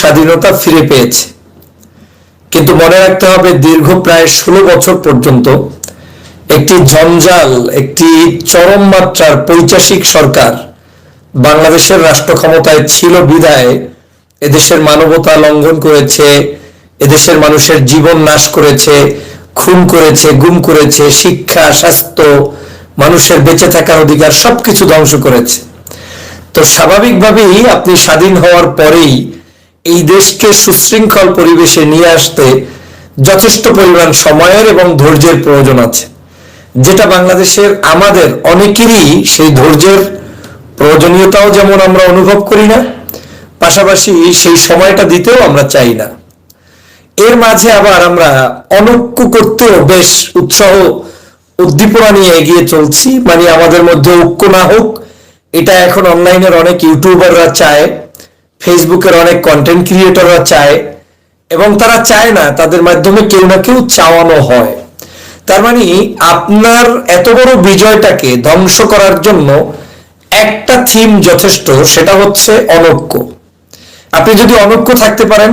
স্বাধীনতা ফিরে পেয়েছে। কিন্তু মনে রাখতে হবে, দীর্ঘ প্রায় ষোলো বছর পর্যন্ত একটি জঞ্জাল, একটি চরম মাত্রার পৈচাসিক সরকার বাংলাদেশের রাষ্ট্র ক্ষমতায় ছিল বিদায়, এদেশের মানবতা লঙ্ঘন করেছে, এদেশের মানুষের জীবন নাশ করেছে, খুন করেছে, গুম করেছে, শিক্ষা, স্বাস্থ্য, মানুষের বেঁচে থাকার অধিকার সবকিছু ধ্বংস করেছে। তো স্বাভাবিকভাবেই আপনি স্বাধীন হওয়ার পরেই এই দেশকে সুশৃঙ্খল পরিবেশে নিয়ে আসতে যথেষ্ট পরিমাণ সময়ের এবং ধৈর্যের প্রয়োজন আছে। যেটা বাংলাদেশের আমাদের অনেকেরই সেই ধৈর্যের প্রয়োজনীয়তাও যেমন আমরা অনুভব করি না, পাশাপাশি সেই সময়টা দিতেও আমরা চাই না। এর মাঝে আবার আমরা অনৈক্য করতেও বেশ উৎসাহ, উদ্দীপনা নিয়ে এগিয়ে চলছি। মানে আমাদের মধ্যে ঐক্য না হোক, এটা এখন অনলাইনের অনেক ইউটিউবাররা চায়। ফেসবুকের অনেক কন্টেন্ট ক্রিয়েটররা চায় এবং তারা চায় না, তাদের মাধ্যমে কেউ না কেউ চাওয়ানো হয়। তার মানে আপনার এত বড় বিজয়টাকে ধ্বংস করার জন্য একটা থিম যথেষ্ট, সেটা হচ্ছে অনৈক্য। আপনি যদি অনৈক্য থাকতে পারেন,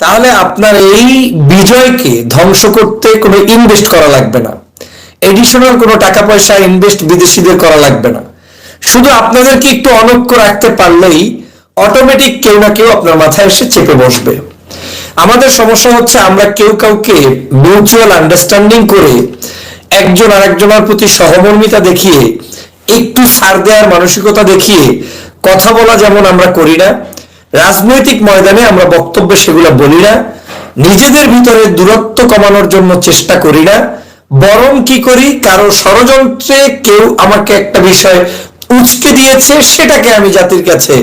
তাহলে আপনার এই বিজয়কে ধ্বংস করতে কোনো ইনভেস্ট করা লাগবে না। এডিশনাল কোনো টাকা পয়সা ইনভেস্ট বিদেশিদের করা লাগবে না। শুধু আপনাদেরকে একটু অনৈক্য রাখতে পারলেই অটোমেটিক কেউ না কেউ আপনার মাথায় এসে চেপে বসবে। আমাদের সমস্যা হচ্ছে আমরা কেউ কাউকে মিউচুয়াল আন্ডারস্ট্যান্ডিং করে একজন আরেকজনের প্রতি সহমর্মিতা দেখিয়ে, একটু ছাড় দেওয়ার মানসিকতা দেখিয়ে কথা বলা যেমন আমরা করি না, রাজনৈতিক ময়দানে আমরা বক্তব্যে সেগুলো বলি না, নিজেদের ভিতরে দূরত্ব কমানোর জন্য চেষ্টা করি না, বরং কি করি, কারও ষড়যন্ত্রে কেউ আমাকে একটা বিষয় উচকে দিয়েছে, সেটাকে আমি জাতির কাছে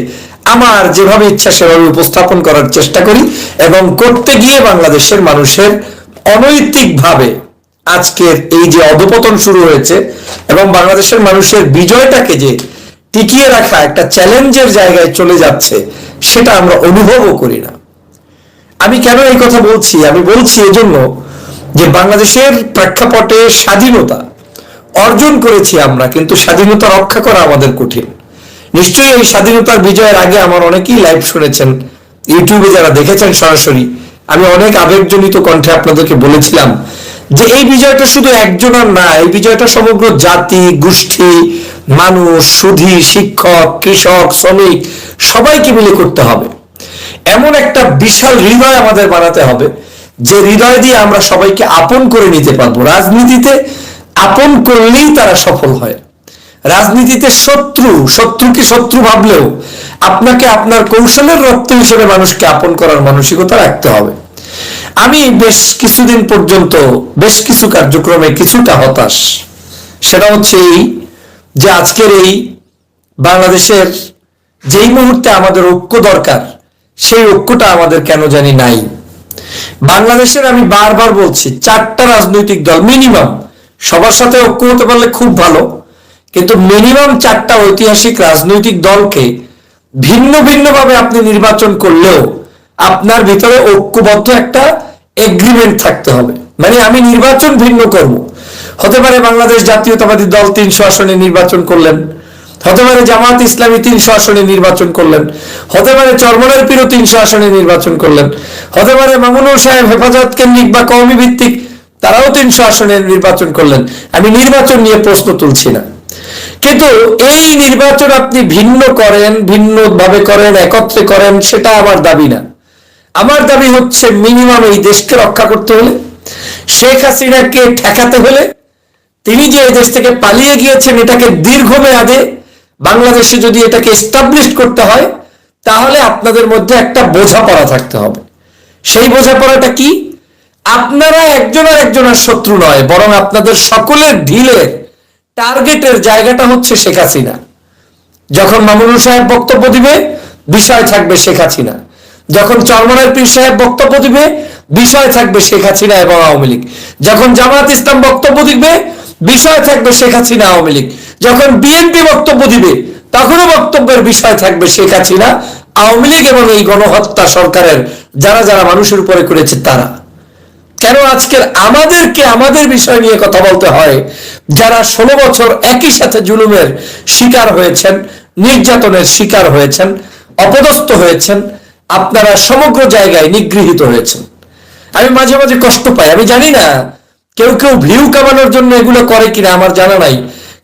আমার যেভাবে ইচ্ছা, সেভাবে উপস্থাপন করার চেষ্টা করি এবং করতে গিয়ে বাংলাদেশের মানুষের অনৈতিকভাবে আজকের এই যে অধপতন শুরু হয়েছে এবং বাংলাদেশের মানুষের বিজয়টাকে যে টিকিয়ে রাখা একটা চ্যালেঞ্জের জায়গায় চলে যাচ্ছে, সেটা আমরা অনুভবও করি না। আমি কেন এই কথা বলছি? আমি বলছি এজন্য যে বাংলাদেশের প্রেক্ষাপটে স্বাধীনতা অর্জন করেছি আমরা, কিন্তু স্বাধীনতা রক্ষা করা আমাদের কঠিন। নিশ্চয়ই এই স্বাধীনতার বিজয়ের আগে আমার অনেকেই লাইভ শুনেছেন ইউটিউবে যারা দেখেছেন সরাসরি, আমি অনেক আবেগজনিত কণ্ঠে আপনাদেরকে বলেছিলাম যে এই বিজয়টা শুধু একজনের না, এই বিজয়টা সমগ্র জাতি, গোষ্ঠী, মানুষ, সুধী, শিক্ষক, কৃষক, শ্রমিক, সবাইকে মিলে করতে হবে। এমন একটা বিশাল হৃদয় আমাদের বানাতে হবে যে হৃদয় দিয়ে আমরা সবাইকে আপন করে নিতে পারব। রাজনীতিতে আপন করলেই তারা সফল হয়। রাজনীতিতে শত্রু শত্রুকে শত্রু ভাবলেও আপনাকে আপনার কৌশলের রক্ত হিসেবে মানুষকে আপন করার মানসিকতা রাখতে হবে। আমি বেশ কিছুদিন পর্যন্ত, বেশ কিছু কার্যক্রমে কিছুটা হতাশ। সেটা হচ্ছে এই যে আজকের এই বাংলাদেশের যেই মুহূর্তে আমাদের ঐক্য দরকার, সেই ঐক্যটা আমাদের কেন জানি নাই। বাংলাদেশের আমি বারবার বলছি, চারটা রাজনৈতিক দল মিনিমাম সবার সাথে ঐক্য হতে পারলে খুব ভালো। কিন্তু মিনিমাম চারটা ঐতিহাসিক রাজনৈতিক দলকে ভিন্ন ভিন্নভাবে আপনি নির্বাচন করলেও আপনার ভিতরে ঐক্যবদ্ধ একটা এগ্রিমেন্ট থাকতে হবে। মানে আমি নির্বাচন ভিন্ন করব। হতে পারে বাংলাদেশ জাতীয়তাবাদী দল তিনশো আসনে নির্বাচন করলেন। হতে পারে জামাত ইসলামী তিনশো আসনে নির্বাচন করলেন। হতে পারে চরমনের পীরও তিনশো আসনে নির্বাচন করলেন। হতে পারে মামুনুর সাহেব হেফাজত কেন্দ্রিক বা কওমি ভিত্তিক, তারাও তিনশো আসনে নির্বাচন করলেন। আমি নির্বাচন নিয়ে প্রশ্ন তুলছি না। কিন্তু এই নির্বাচন আপনি ভিন্ন করেন ভিন্ন ভাবে করেন, একত্রে করেন, সেটা আমার দাবি না। আমার দাবি হচ্ছে মিনিমাম এই দেশকে রক্ষা করতে হলে, শেখ হাসিনাকে ঠেকাতে হলে, তিনি যে দেশ থেকে পালিয়ে গিয়েছেন, এটাকে দীর্ঘমেয়াদে বাংলাদেশে যদি এটাকে এস্টাবলিশ করতে হয়, তাহলে আপনাদের মধ্যে একটা বোঝাপড়া থাকতে হবে। সেই বোঝাপড়াটা কি? আপনারা একজন আর একজনের শত্রু নয়, বরং আপনাদের সকলের ঢিলের টার্গেটের জায়গাটা হচ্ছে শেখ হাসিনা। যখন মামুনুর সাহেব বক্তব্য দিবে, বিষয় থাকবে শেখ হাসিনা। যখন চরমনের পীর সাহেব বক্তব্য দিবে, বিষয় থাকবে শেখ হাসিনা এবং আওয়ামী লীগ। যখন জামাত ইসলাম বক্তব্য দিবে, বিষয় থাকবে শেখ হাসিনা, আওয়ামী লীগ। যখন বিএনপি বক্তব্য দিবে, তখনও বক্তব্যের বিষয় থাকবে শেখ হাসিনা, আওয়ামী লীগ এবং এই গণহত্যা সরকারের যারা যারা মানুষের উপরে করেছে তারা। কেন আজকের আমাদেরকে, আমাদের বিষয় নিয়ে কথা বলতে হয়? যারা ষোলো বছর একই সাথে জুলুমের শিকার হয়েছেন, নির্যাতনের শিকার হয়েছেন, অপদস্থ হয়েছেন, আপনারা সমগ্র জায়গায় নিগৃহীত হয়েছেন। আমি মাঝে মাঝে কষ্ট পাই। আমি জানি না, কেউ কেউ ভিউ কামানোর জন্য এগুলো করে কিনা, আমার জানা নাই।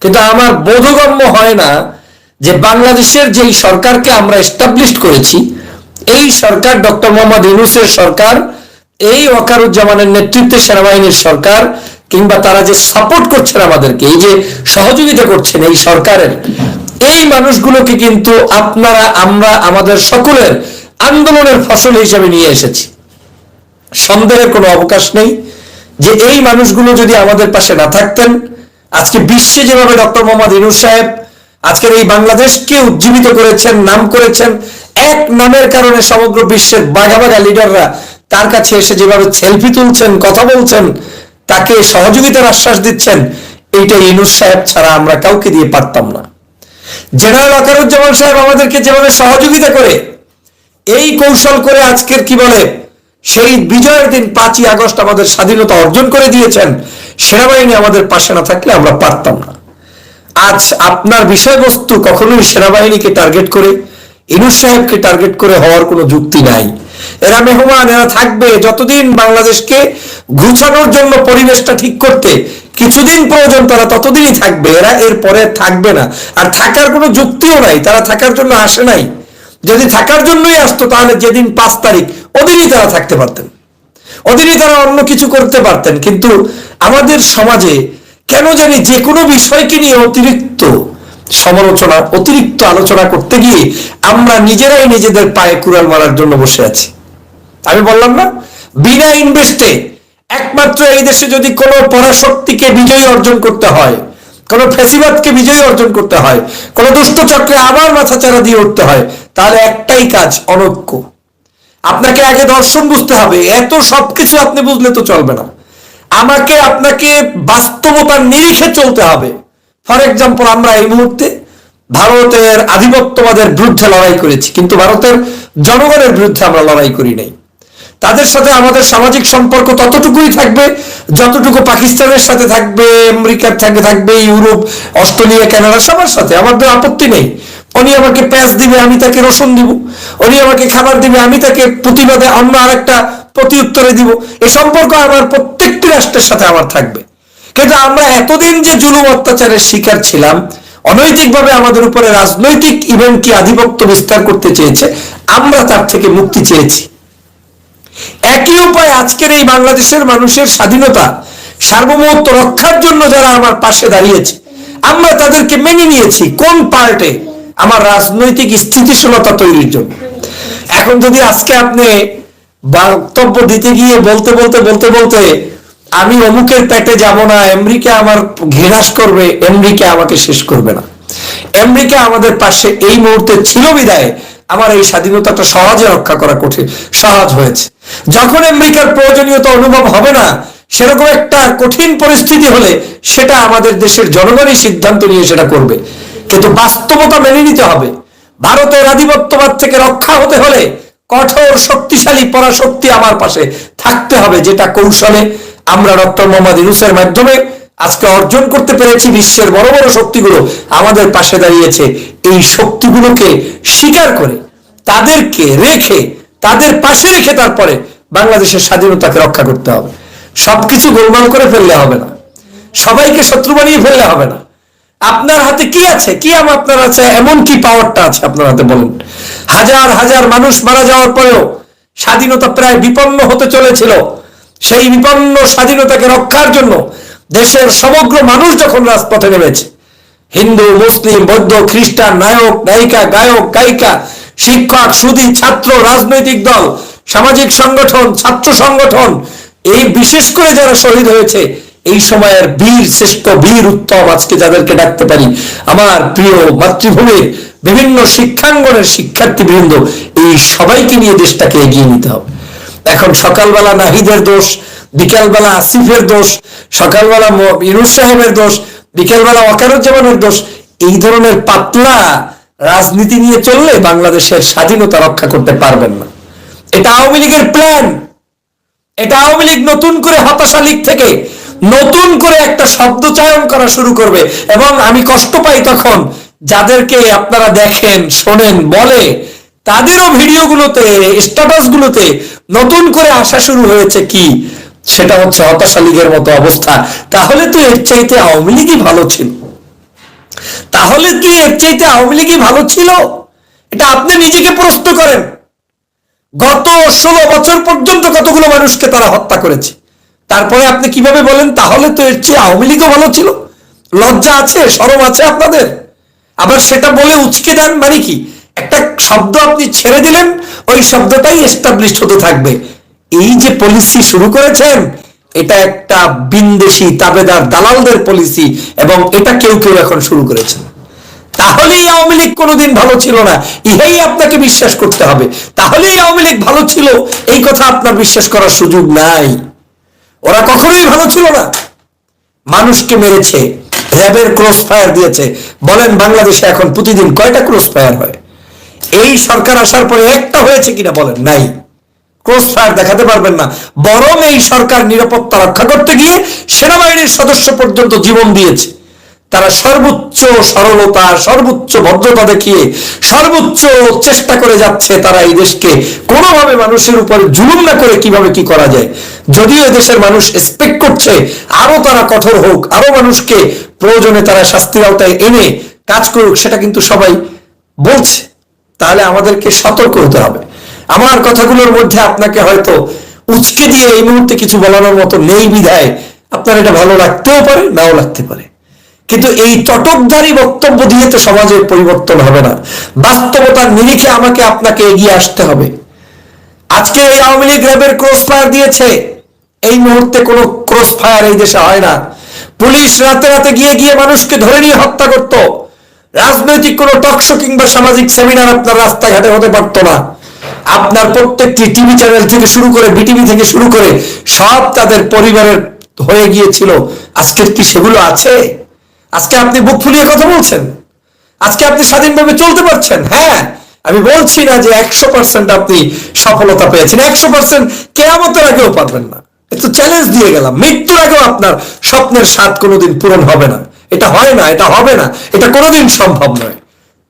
কিন্তু আমার বোধগম্য হয় না যে বাংলাদেশের যেই সরকারকে আমরা এস্টাবলিশ করেছি, এই সরকার ডক্টর মোহাম্মদ ইউনুসের সরকার এই ওয়াকারুজ্জামানের নেতৃত্বে সেনাবাহিনীর সরকার কিংবা তারা যে সাপোর্ট করছেন আমাদেরকে, এই যে সহযোগিতা করছেন এই সরকারের, এই মানুষগুলোকে কিন্তু আপনারা, আমরা, আমাদের সকলের আন্দোলনের ফসল হিসেবে নিয়ে এসেছি। সন্দেহের কোনো অবকাশ নেই যে এই মানুষগুলো যদি আমাদের পাশে না থাকতেন, আজকে বিশ্বে যেভাবে ডক্টর মোহাম্মদ ইনুস সাহেব আজকের এই বাংলাদেশকে উজ্জীবিত করেছেন, নাম করেছেন, এক নামের কারণে সমগ্র বিশ্বের বাঘা বাঘা লিডাররা তার কাছে এসে যেভাবে সেলফি তুলছেন, কথা বলছেন, তাকে সহযোগিতার আশ্বাস দিচ্ছেন, এইটা ইনুস সাহেব ছাড়া আমরা কাউকে দিয়ে পারতাম না। জেনারেল আকারুজ্জামান সাহেব আমাদেরকে যেভাবে সহযোগিতা করে, এই কৌশল করে আজকের কি বলে, সেই বিজয়ের দিন পাঁচই আগস্ট আমাদের স্বাধীনতা অর্জন করে দিয়েছেন, সেনাবাহিনী আমাদের পাশে না থাকলে আমরা পারতাম না। আজ আপনার বিষয়বস্তু কখনোই সেনাবাহিনীকে টার্গেট করে ইনুস সাহেবকে টার্গেট করে হওয়ার কোনো যুক্তি নাই। এরা মেহমান, এরা থাকবে যতদিন বাংলাদেশকে ঘুচানোর জন্য পরিবেশটা ঠিক করতে কিছুদিন প্রয়োজন তারা ততদিনই থাকবে। এরা এর পরে থাকবে না। আর থাকার কোনো যুক্তিও নাই। তারা থাকার জন্য আসে নাই। যদি থাকার জন্যই আসতো, তাহলে যেদিন পাঁচ তারিখ, ওদিনই তারা থাকতে পারতেন। ওদিনই তারা অন্য কিছু করতে পারতেন। কিন্তু আমাদের সমাজে কেন জানি যে কোনো বিষয়কে নিয়ে অতিরিক্ত সমালোচনা, অতিরিক্ত আলোচনা করতে গিয়ে আমরা নিজেরাই নিজেদের পায়ে কুড়াল মারার জন্য বসে আছি। আমি বললাম না, বিনা ইনভেস্টে একমাত্র এই দেশে যদি কোনো পরাশক্তিকে বিজয়ী অর্জন করতে হয়, কোনো ফেসিবাদকে বিজয়ী অর্জন করতে হয়, কোনো দুষ্ট চক্রে আবার মাথা চারা দিয়ে উঠতে হয়, তাহলে একটাই কাজ, অনৈক্য। আপনাকে আগে দর্শন বুঝতে হবে, এত সবকিছু আপনি বুঝলে তো চলবে না। আমাকে আপনাকে বাস্তবতার নিরিখে চলতে হবে। ফর এক্সাম্পল আমরা এই মুহূর্তে ভারতের আধিপত্যবাদের বিরুদ্ধে লড়াই করেছি, কিন্তু ভারতের জনগণের বিরুদ্ধে আমরা লড়াই করি নাই। তাদের সাথে আমাদের সামাজিক সম্পর্ক ততটুকুই থাকবে যতটুকু পাকিস্তানের সাথে থাকবে, আমেরিকার থাকবে থাকবে, ইউরোপ, অস্ট্রেলিয়া, কানাডা, সবার সাথে। আমাদের আপত্তি নেই। উনি আমাকে পেঁয়াজ দিবে, আমি তাকে রসুন দিব। উনি আমাকে খাবার দিবে, আমি তাকে প্রতিবাদে অন্য আরেকটা প্রতি উত্তরে দিব। এ সম্পর্ক আমার প্রত্যেকটি রাষ্ট্রের সাথে আমার থাকবে। কিন্তু আমরা এতদিন যে জুলুম অত্যাচারের শিকার ছিলাম, অনৈতিকভাবে আমাদের উপরে রাজনৈতিক ইভেন্ট কি আধিপত্য বিস্তার করতে চেয়েছে, আমরা তার থেকে মুক্তি চেয়েছি। একই উপায় আজকের এই বাংলাদেশের মানুষের স্বাধীনতা, সার্বভৌমত্ব রক্ষার জন্য যারা আমার পাশে দাঁড়িয়েছে, আমরা তাদেরকে মেনে নিয়েছি কোন পার্টে আমার রাজনৈতিক স্থিতিশীলতা তৈরির জন্য। এখন যদি আজকে আপনি বক্তব্য দিতে গিয়ে বলতে বলতে বলতে বলতে আমি অমুকের পেটে যাব না আমেরিকা আমার ঘেরাস করবে আমেরিকা আমাকে শেষ করবে না। আমেরিকা আমাদের পাশে এই মুহূর্তে ছিল বিদায়। আমার এই স্বাধীনতাটা সহজে রক্ষা করা কঠিন, সহজ হয়েছে। যখন আমেরিকার প্রয়োজনীয়তা অনুভব হবে না, সেরকম একটা কঠিন পরিস্থিতি হলে সেটা আমাদের দেশের জনগণই সিদ্ধান্ত নিয়ে সেটা করবে। কিন্তু বাস্তবতা মেনে নিতে হবে। ভারতের আধিপত্যবাদ থেকে রক্ষা হতে হলে কঠোর, শক্তিশালী পরাশক্তি আমার পাশে থাকতে হবে, যেটা কৌশলে আমরা ডক্টর মোহাম্মদ ইউনুসের মাধ্যমে আজকে অর্জন করতে পেরেছি বিশ্বের বড় বড় শক্তিগুলো, আমাদের পাশে দাঁড়িয়েছে এই শক্তিগুলোকে স্বীকার করে, তাদেরকে রেখে, তাদের পাশে রেখে তারপরে বাংলাদেশের স্বাধীনতাকে রক্ষা করতে হবে। সবকিছু গোলমাল করে ফেললে হবে না। সবাইকে শত্রু বানিয়ে ফেললে হবে না। আপনার হাতে কি আছে? কি আপনার আছে? এমন কি পাওয়ারটা আছে আপনার হাতে বলেন। হাজার হাজার মানুষ মারা যাওয়ার পরেও স্বাধীনতা প্রায় বিপন্ন হতে চলেছিল। সেই বিপন্ন স্বাধীনতাকে রক্ষার জন্য দেশের সমগ্র মানুষ যখন রাজপথে নেমেছে, হিন্দু, মুসলিম, বৌদ্ধ, খ্রিস্টান, নায়ক, নায়িকা, গায়ক, গায়িকা, শিক্ষক সুদী ছাত্র, রাজনৈতিক দল, সামাজিক সংগঠন, ছাত্র সংগঠন, এই বিশেষ করে যারা শহীদ হয়েছে, এই সময়ের বীর, শ্রেষ্ঠ বীর উত্তম আজকে যাদেরকে ডাকতে পারি, আমার প্রিয় মাতৃভূমির বিভিন্ন শিক্ষাঙ্গনের শিক্ষার্থী বৃন্দ এই সবাইকে নিয়ে দেশটাকে এগিয়ে নিতে হবে। এখন সকালবেলা নাহিদের দোষ, বিকালবেলা আসিফের দোষ, সকালবেলা ইনুস সাহেবের দোষ, বিকালবেলা ওয়াকারুজ্জামানের দোষ, এই ধরনের পাতলা রাজনীতি নিয়ে চললে বাংলাদেশের স্বাধীনতা রক্ষা করতে পারবেন না। এটা আওয়ামী লীগের প্ল্যান এটা আওয়ামী লীগ নতুন করে হতাশা লীগ থেকে নতুন করে একটা শব্দ চয়ন করা শুরু করবে এবং আমি কষ্ট পাই তখন যাদেরকে আপনারা দেখেন, শোনেন, বলে, তাদেরও ভিডিওগুলোতে স্ট্যাটাসগুলোতে নতুন করে আসা শুরু হয়েছে কি? সেটা হচ্ছে হতাশা লীগের মতো অবস্থা। তাহলে তো এর চাইতে আওয়ামী লীগই ভালো ছিল। তাহলে কি এর চাইতে আওয়ামী লীগই ভালো ছিল? এটা আপনি নিজেকে প্রশ্ন করেন। গত ষোলো বছর পর্যন্ত কতগুলো মানুষকে তারা হত্যা করেছে? তারপরে আপনি কীভাবে বলেন, তাহলে তো এর চেয়ে আওয়ামী লীগও ভালো ছিল? লজ্জা আছে, সরম আছে আপনাদের? আবার সেটা বলে উচকে দেন মানে কি? একটা শব্দ আপনি ছেড়ে দিলেন, ওই শব্দটাই এস্টাবলিশ হতে থাকবে। এই যে পলিসি শুরু করেছেন, এটা একটা বিনদেশি, তাবেদার, দালালদের পলিসি এবং এটা কেউ কেউ এখন শুরু করেছেন তাহলেই আওয়ামী লীগ কোনোদিন ভালো ছিল না। ইহাই আপনাকে বিশ্বাস করতে হবে। তাহলেই আওয়ামী লীগ ভালো ছিল, এই কথা আপনার বিশ্বাস করার সুযোগ নাই। ওরা কখনোই ভালো ছিল না। মানুষকে মেরেছে, র্যাবের ক্রস ফায়ার দিয়েছে। বলেন বাংলাদেশে এখন প্রতিদিন কয়টা ক্রস ফায়ার হয়? এই সরকার আসার পরে একটা হয়েছে কিনা বলেন? নাই। ক্রস ফায়ার দেখাতে পারবেন না। বরং এই সরকার নিরাপত্তা রক্ষা করতে গিয়ে সেনাবাহিনীর সদস্য পর্যন্ত জীবন দিয়েছে। তারা সর্বোচ্চ সরলতা, সর্বোচ্চ ভদ্রতা দেখিয়ে, সর্বোচ্চ চেষ্টা করে যাচ্ছে তারা এই দেশকে কোনোভাবে মানুষের উপর জুলুম না করে কীভাবে কি করা যায়। যদিও দেশের মানুষ এক্সপেক্ট করছে, আরও তারা কঠোর হোক, আরও মানুষকে প্রয়োজনে তারা শাস্তির আওতায় এনে কাজ করুক, সেটা কিন্তু সবাই বলছে। তাহলে আমাদেরকে সতর্ক হতে হবে। আমার কথাগুলোর মধ্যে আপনাকে হয়তো উচকে দিয়ে এই মুহূর্তে কিছু বলানোর মতো নেই বিধায় আপনার এটা ভালো লাগতেও পারে, নাও লাগতে পারে। কিন্তু এই চটকধারী বক্তব্য দিয়ে তো সমাজের পরিবর্তন হবে না। বাস্তবতার নিরিখে আমাকে আপনাকে এগিয়ে আসতে হবে। আজকে এই আওয়ামী লীগ র্যাবের ক্রস ফায়ার দিয়েছে। এই মুহূর্তে কোনো ক্রস ফায়ার এই দেশে হয় না। পুলিশ রাতে রাতে গিয়ে গিয়ে মানুষকে ধরে নিয়ে হত্যা করত। রাজনৈতিক কোনো টকশো কিংবা সামাজিক সেমিনার আপনার রাস্তাঘাটে হতে পারতো না। আপনার প্রত্যেকটি টিভি চ্যানেল থেকে শুরু করে বিটিভি থেকে শুরু করে সব তাদের পরিবারের হয়ে গিয়েছিল। আজকের কি সেগুলো আছে? আজকে আপনি বুক ফুলিয়ে কথা বলছেন? আজকে আপনি স্বাধীনভাবে চলতে পারছেন? হ্যাঁ আমি বলছি না যে একশো পার্সেন্ট আপনি সফলতা পেয়েছেন। একশো পার্সেন্ট কেয়ামতের আগেও পারবেন না। একটু চ্যালেঞ্জ দিয়ে গেলাম। মৃত্যুর আগেও আপনার স্বপ্নের স্বাদ কোনোদিন পূরণ হবে না। এটা হয় না, এটা হবে না, এটা কোনোদিন সম্ভব নয়।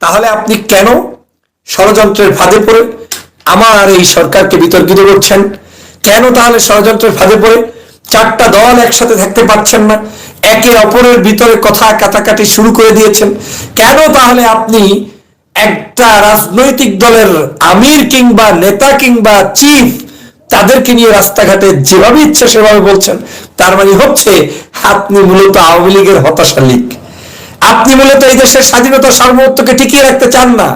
তাহলে আপনি কেন ষড়যন্ত্রের ফাঁদে পড়ে আমার এই সরকারকে বিতর্কিত করছেন? কেন তাহলে ষড়যন্ত্রের ফাঁদে পড়ে চারটা দল একসাথে থাকতে পারছেন না? একে অপরের ভিতরে কথা কাটাকাটি শুরু করে দিয়েছেন। কেন তাহলে আপনি একটা রাজনৈতিক দলের আমির কিংবা নেতা কিংবা চিফ তাদেরকে নিয়ে রাস্তাঘাটে যেভাবে ইচ্ছে সেভাবে বলছেন তার মানে হচ্ছে, আপনি মূলত আওয়ামী লীগের হতাশা লীগ। আপনি মূলত এই দেশের স্বাধীনতা সার্বভৌমত্বকে টিকিয়ে রাখতে চান না।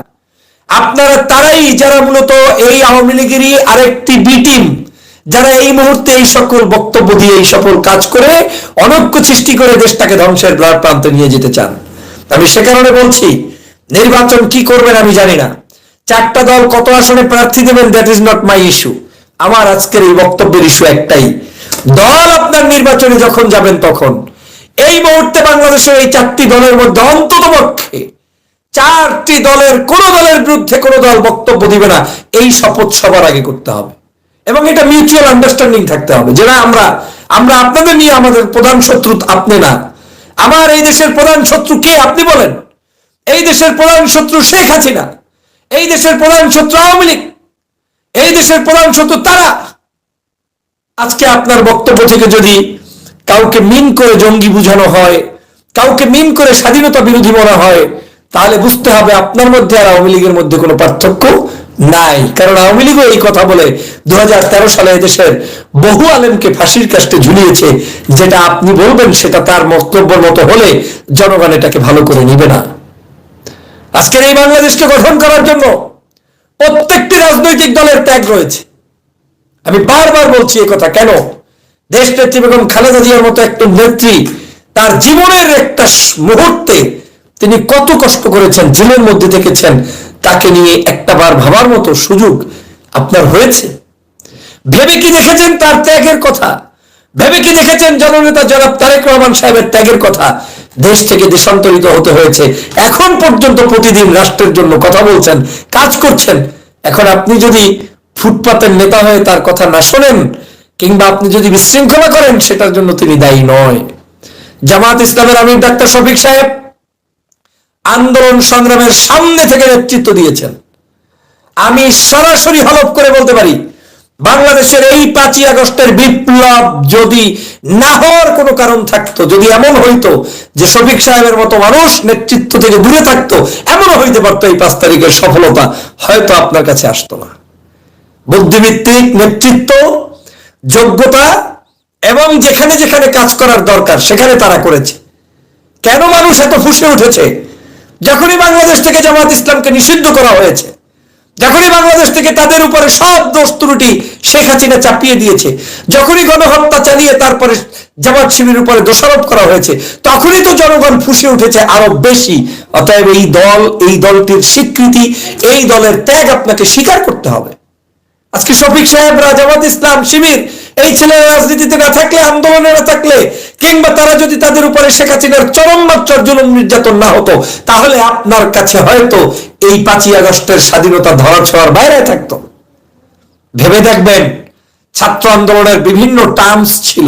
আপনারা তারাই যারা মূলত এই আওয়ামী লীগেরই আরেকটি বি টিম যারা এই মুহূর্তে এই সকল বক্তব্য দিয়ে এই সকল কাজ করে অনৈক্য সৃষ্টি করে দেশটাকে ধ্বংসের দ্বার প্রান্তে নিয়ে যেতে চান। আমি সে কারণে বলছি, নির্বাচন কি করবেন আমি জানি না। চারটা দল কত আসনে প্রার্থী দেবেন that is not my issue আমার আজকের এই বক্তব্যের ইস্যু একটাই দল আপনার নির্বাচনে যখন যাবেন তখন, এই মুহূর্তে বাংলাদেশের এই চারটি দলের মধ্যে অন্তত পক্ষে চারটি দলের কোন দলের বিরুদ্ধে কোন দল বক্তব্য দিবে না, এই শপথ সবার আগে করতে হবে। এবং এটা মিউচুয়াল আন্ডারস্ট্যান্ডিং থাকতে হবে যেটা আমরা আমরা আপনাদের নিয়ে আমাদের প্রধান শত্রু আপনি না। আমার এই দেশের প্রধান শত্রু কে আপনি বলেন? এই দেশের প্রধান শত্রু শেখ হাসিনা। এই দেশের প্রধান শত্রু আওয়ামী লীগ। এই দেশের প্রধান শত্রু তারা। আজকে আপনার বক্তব্য থেকে যদি কাউকে মিন করে জঙ্গি বুঝানো হয়, কাউকে মিন করে স্বাধীনতা বিরোধী বলা হয়, তাহলে বুঝতে হবে আপনার মধ্যে আর আওয়ামী লীগের মধ্যে কোনো পার্থক্য নাই। কারণ আওয়ামী লীগও এই কথা বলে দু সালে দেশের বহু আলেমকে ফাঁসির কাস্টে ঝুলিয়েছে, যেটা আপনি বলবেন সেটা তার বক্তব্যের মতো হলে জনগণ এটাকে ভালো করে নিবে না। আজকের এই বাংলাদেশকে গঠন করার জন্য প্রত্যেকটি রাজনৈতিক দলের ত্যাগ রয়েছে। আমি বারবার বলছি এই কথা, কেন? দেশ নেত্রী বেগম খালেদা জিয়ার মতো একটা নেত্রী, তার জীবনের একটা মুহূর্তে তিনি কত কষ্ট করেছেন জেলের মধ্যে থেকেছেন তাকে নিয়ে একটা বার ভাবার মতো সুযোগ আপনার হয়েছে? ভেবে কি দেখেছেন তার ত্যাগের কথা? ভেবে কি দেখেছেন জননেতা জনাব তারেক রহমান সাহেবের ত্যাগের কথা? দেশ থেকে দেশান্তরিত হতে হয়েছে। এখন পর্যন্ত প্রতিদিন রাষ্ট্রের জন্য কথা বলছেন, কাজ করছেন। এখন আপনি যদি ফুটপাতের নেতা হয়ে তার কথা না শোনেন, কিংবা আপনি যদি বিশৃঙ্খলা করেন, সেটার জন্য তিনি দায়ী নয়। জামাত ইসলামের আমির ডাক্তার শফিক সাহেব আন্দোলন সংগ্রামের সামনে থেকে নেতৃত্ব দিয়েছেন। আমি সরাসরি হলফ করে বলতে পারি, বাংলাদেশের এই পাঁচই আগস্টের বিপ্লব যদি না হওয়ার কোনো কারণ থাকতো, যদি এমন হইতো যে শফিক সাহেবের মতো মানুষ নেতৃত্ব থেকে দূরে থাকতো, এমনও হইতে পারতো এই পাঁচ তারিখের সফলতা হয়তো আপনার কাছে আসতো না। বুদ্ধিভিত্তিক নেতৃত্ব, যোগ্যতা এবং যেখানে যেখানে কাজ করার দরকার, সেখানে তারা করেছে। কেন মানুষ এত ফুসে উঠেছে? যখনই বাংলাদেশ থেকে জামাত ইসলামকে নিষিদ্ধ করা হয়েছে, যখনই বাংলাদেশ থেকে তাদের উপরে সব দোষ ত্রুটি শেখ হাসিনা চাপিয়ে দিয়েছে, যখনই গণহত্যা চালিয়ে তারপরে জামাত শিবির উপরে দোষারোপ করা হয়েছে, তখনই তো জনগণ ফুসে উঠেছে আরও বেশি। অতএব এই দল, এই দলটির স্বীকৃতি, এই দলের ত্যাগ আপনাকে স্বীকার করতে হবে। আজকে শফিক সাহেবরা জামাত ইসলাম, শিবির, এই ছেলেরা রাজনীতিতে না থাকলে, আন্দোলনে না থাকলে, কিংবা তারা যদি তাদের উপরে শেখ হাসিনার চরম মাত্রার জুলুম নির্যাতন না হতো, তাহলে আপনার কাছে হয়তো এই পাঁচই আগস্টের স্বাধীনতা ধরা ছোঁয়ার বাইরে থাকতো। ভেবে দেখবেন, ছাত্র আন্দোলনের বিভিন্ন টার্মস ছিল।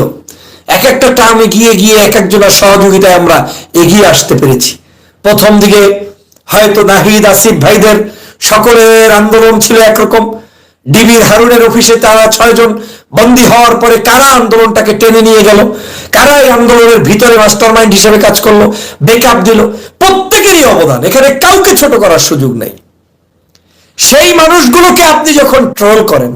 এক একটা টার্ম এগিয়ে গিয়ে এক একজনের সহযোগিতায় আমরা এগিয়ে আসতে পেরেছি। প্রথম দিকে হয়তো নাহিদ, আসিফ ভাইদের সকলের আন্দোলন ছিল একরকম। ডিবির হারুনের অফিসে তারা ছয়জন বন্দী হওয়ার পরে কারা আন্দোলনটাকে টেনে নিয়ে গেল? কারা এই আন্দোলনের ভিতরে মাস্টার মাইন্ড হিসেবে কাজ করল বেকআপ দিল। প্রত্যেকেরই অবদান, এখানে কাউকে ছোট করার সুযোগ নেই। সেই মানুষগুলোকে আপনি যখন ট্রোল করেন,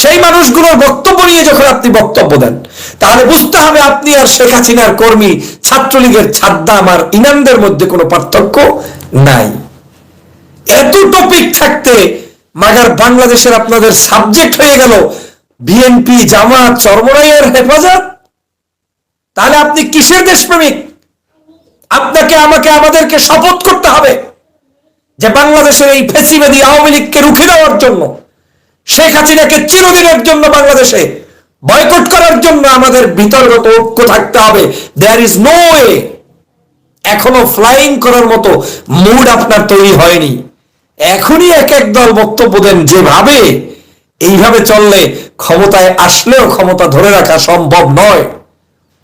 সেই মানুষগুলোর বক্তব্য নিয়ে যখন আপনি বক্তব্য দেন, তাহলে বুঝতে হবে আপনি আর শেখ হাসিনার কর্মী ছাত্রলীগের ছাদ্দাম আর ইনামদের মধ্যে কোনো পার্থক্য নাই। এত টপিক থাকতে মাগার বাংলাদেশের আপনাদের সাবজেক্ট হয়ে গেল বিএনপি জামাত চরমরাইয়ের হেফাজত। তাহলে আপনি কিসের দেশপ্রেমিক? আপনাকে, আমাকে, আমাদেরকে শপথ করতে হবে যে বাংলাদেশের এই ফেসিবাদী আওয়ামী লীগকে রুখে দেওয়ার জন্য, শেখ হাসিনাকে চিরদিনের জন্য বাংলাদেশে বয়কট করার জন্য আমাদের বিতর্গত ঐক্য থাকতে হবে। দেয়ার ইজ নো ওয়ে এখনও ফ্লাইং করার মতো মুড আপনার তৈরি হয়নি। এখনই এক এক দল বক্তব্য দেন যেভাবে, এইভাবে চললে ক্ষমতায় আসলেও ক্ষমতা ধরে রাখা সম্ভব নয়।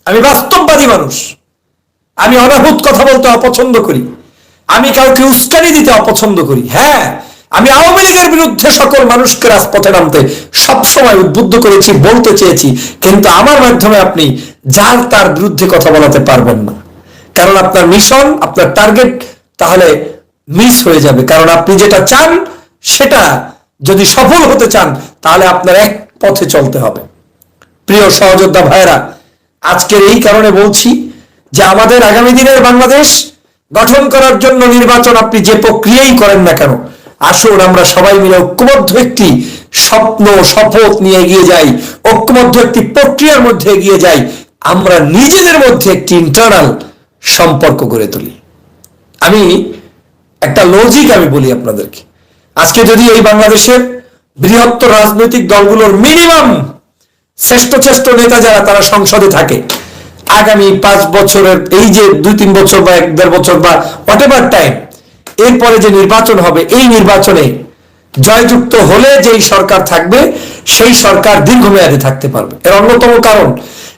আমি বাস্তববাদী মানুষ। আমি অনাহুত কথা বলতে অপছন্দ করি। আমি কাউকে উস্কানি দিতে অপছন্দ করি। হ্যাঁ আমি আওয়ামী লীগের বিরুদ্ধে সকল মানুষকে রাজপথে নামতে সবসময় উদ্বুদ্ধ করেছি, বলতে চেয়েছি, কিন্তু আমার মাধ্যমে আপনি যার তার বিরুদ্ধে কথা বলাতে পারবেন না। কারণ আপনার মিশন, আপনার টার্গেট, তাহলে মিস হয়ে যাবে। কারণ আপনি যেটা চান, সেটা যদি সফল হতে চান, তাহলে আপনার এক পথে চলতে হবে। প্রিয় সহযোদ্ধা ভাইরা আজকের এই কারণে বলছি যে আমাদের আগামী দিনের বাংলাদেশ গঠন করার জন্য নির্বাচন আপনি যে প্রক্রিয়াই করেন না কেন, আসুন আমরা সবাই মিলে ঐক্যবদ্ধ একটি স্বপ্ন, শপথ নিয়ে এগিয়ে যাই, ঐক্যবদ্ধ একটি প্রক্রিয়ার মধ্যে এগিয়ে যাই, আমরা নিজেদের মধ্যে একটি ইন্টারনাল সম্পর্ক গড়ে তুলি। আমি একটা লজিক আমি বলি আপনাদেরকে। আজকে যদি এই বাংলাদেশের বৃহত্তর রাজনৈতিক দলগুলোর মিনিমাম শ্রেষ্ঠ শ্রেষ্ঠ নেতা যারা, তারা সংসদে থাকে। আগামী পাঁচ বছরের, এই যে দুই তিন বছর বা এক দেড় বছর বা হোয়াট এভার টাইম এরপরে যে নির্বাচন হবে, এই নির্বাচনে জয়যুক্ত হলে যেই সরকার থাকবে, সেই সরকার দীর্ঘমেয়াদে থাকতে পারবে। এর অন্যতম কারণ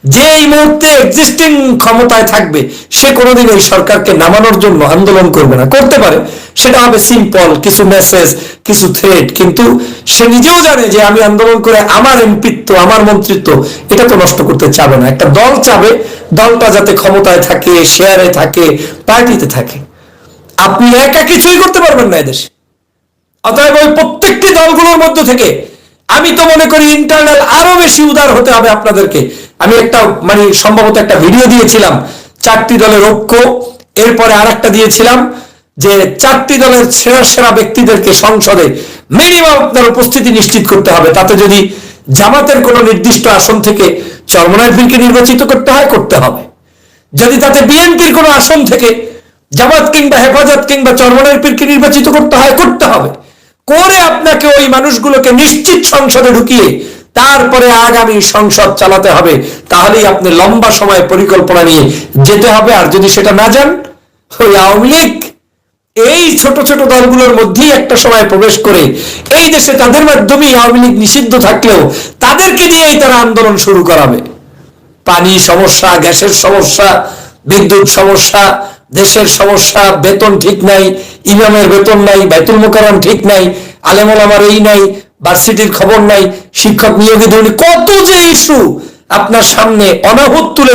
যে এই মুহূর্তে এক্সিস্টিং ক্ষমতায় থাকবে, সে কোনোদিন এই সরকারকে নামানোর জন্য আন্দোলন করবে না। করতে পারে। সেটা হবে সিম্পল কিছু মেসেজ কিছু থ্রেড কিন্তু সে নিজেও জানে যে আমি আন্দোলন করে আমার এমপিত্ব, আমার মন্ত্রিত্ব এটা তো নষ্ট করতে চাবে না। একটা দল চাবে, দলটা যাতে ক্ষমতায় থাকে শেয়ারে থাকে পার্টিতে থাকে। আপনি একা কিছুই করতে পারবেন না এদেশে। অতএব ওই প্রত্যেকটি দলগুলোর মধ্য থেকে আমি তো মনে করি ইন্টারনাল আরও বেশি উদার হতে হবে আপনাদেরকে। আমি একটা মানে সম্ভবত একটা ভিডিও দিয়েছিলাম চারটি দলের ঐক্য, এরপরে আর একটা দিয়েছিলাম যে চারটি দলের সেরা সেরা ব্যক্তিদেরকে সংসদে মিনিমাম আপনার উপস্থিতি নিশ্চিত করতে হবে। তাতে যদি জামাতের কোনো নির্দিষ্ট আসন থেকে চরমনায় পীরকে নির্বাচিত করতে হয়, করতে হবে। যদি তাতে বিএনপির কোনো আসন থেকে জামাত কিংবা হেফাজত কিংবা চরমনের পীরকে নির্বাচিত করতে হয়, করতে হবে। করে আপনাকে ওই মানুষগুলোকে নিশ্চিত সংসদে ঢুকিয়ে তারপরে আগামী সংসদ চালাতে হবে। তাহলেই আপনি লম্বা সময় পরিকল্পনা নিয়ে যেতে হবে। আর যদি সেটা না যান, ওই আওয়ামী লীগ, এই ছোট ছোট দলগুলোর মধ্যেই একটা সময় প্রবেশ করে, এই দেশে তাদের মাধ্যমেই আওয়ামী লীগ নিষিদ্ধ থাকলেও তাদেরকে দিয়েই তারা আন্দোলন শুরু করাবে। পানি সমস্যা, গ্যাসের সমস্যা, বিদ্যুৎ সমস্যা, দেশের সমস্যা, বেতন ঠিক নাই, ইমামের বেতন নাই বাইতুল মোকাররম ঠিক নাই, আলেমুল আমার এই নাই ভার্সিটির খবর নাই শিক্ষক নিয়োগে দুর্নীতি কত যে ইস্যু আপনার সামনে অনাহত তুলে